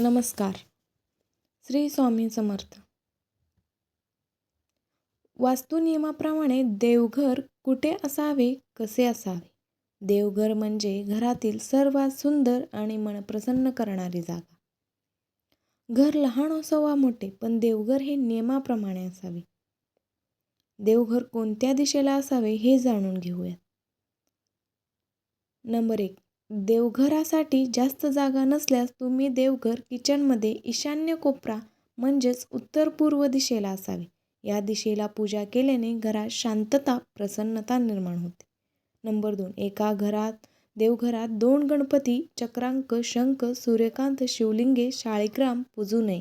नमस्कार. श्री स्वामी समर्थ. वास्तुनियमाप्रमाणे देवघर कुठे असावे कसे असावे? देवघर म्हणजे घरातील सर्वात सुंदर आणि मन प्रसन्न करणारी जागा. घर लहान असो वा मोठे पण देवघर हे नियमाप्रमाणे असावे. देवघर कोणत्या दिशेला असावे हे जाणून घेऊयात. नंबर एक देवघरासाठी जास्त जागा नसल्यास तुम्ही देवघर किचनमध्ये ईशान्य कोपरा म्हणजेच उत्तर पूर्व दिशेला असावे. या दिशेला पूजा केल्याने घरात शांतता प्रसन्नता निर्माण होते. नंबर दोन. एका घरात देवघरात दोन गणपती चक्रांक शंख सूर्यकांत शिवलिंगे शाळीग्राम पूजू नये.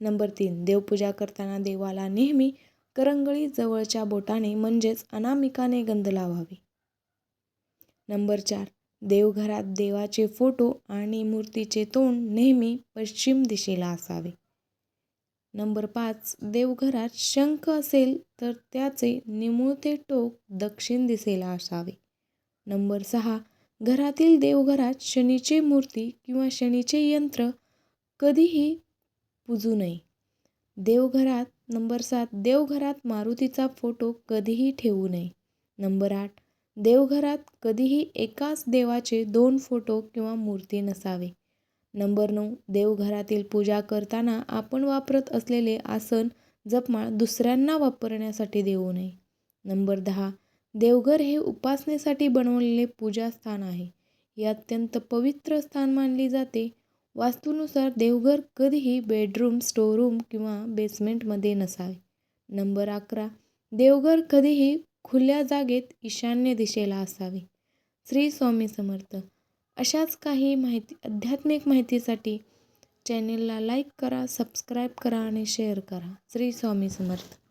नंबर तीन. देवपूजा करताना देवाला नेहमी करंगळी जवळच्या बोटाने म्हणजेच अनामिकाने गंध लावावे. नंबर चार. देवघरात देवाचे फोटो आणि मूर्तीचे तोंड नेहमी पश्चिम दिशेला असावे. नंबर पाच देवघरात शंख असेल तर त्याचे निमुळते टोक दक्षिण दिशेला असावे. नंबर सहा घरातील देवघरात शनीची मूर्ती किंवा शनीचे यंत्र कधीही पूजू नये. देवघरात नंबर सात देवघरात मारुतीचा फोटो कधीही ठेवू नये. नंबर आठ देवघरात कधीही एकाच देवाचे दोन फोटो किंवा मूर्ती नसावे. नंबर नऊ देवघरातील पूजा करताना आपण वापरत असलेले आसन जपमाळ दुसऱ्यांना वापरण्यासाठी देऊ नये. नंबर दहा देवघर हे उपासनेसाठी बनवलेले पूजास्थान आहे. हे अत्यंत पवित्र स्थान मानले जाते. वास्तूनुसार देवघर कधीही बेडरूम स्टोरूम किंवा बेसमेंटमध्ये नसावे. नंबर अकरा देवघर कधीही खुल्या जागेत ईशान्य दिशेला असावी. श्री स्वामी समर्थ. अशाच काही माहिती आध्यात्मिक माहितीसाठी चॅनेलला लाईक करा सबस्क्राईब करा आणि शेअर करा. श्री स्वामी समर्थ.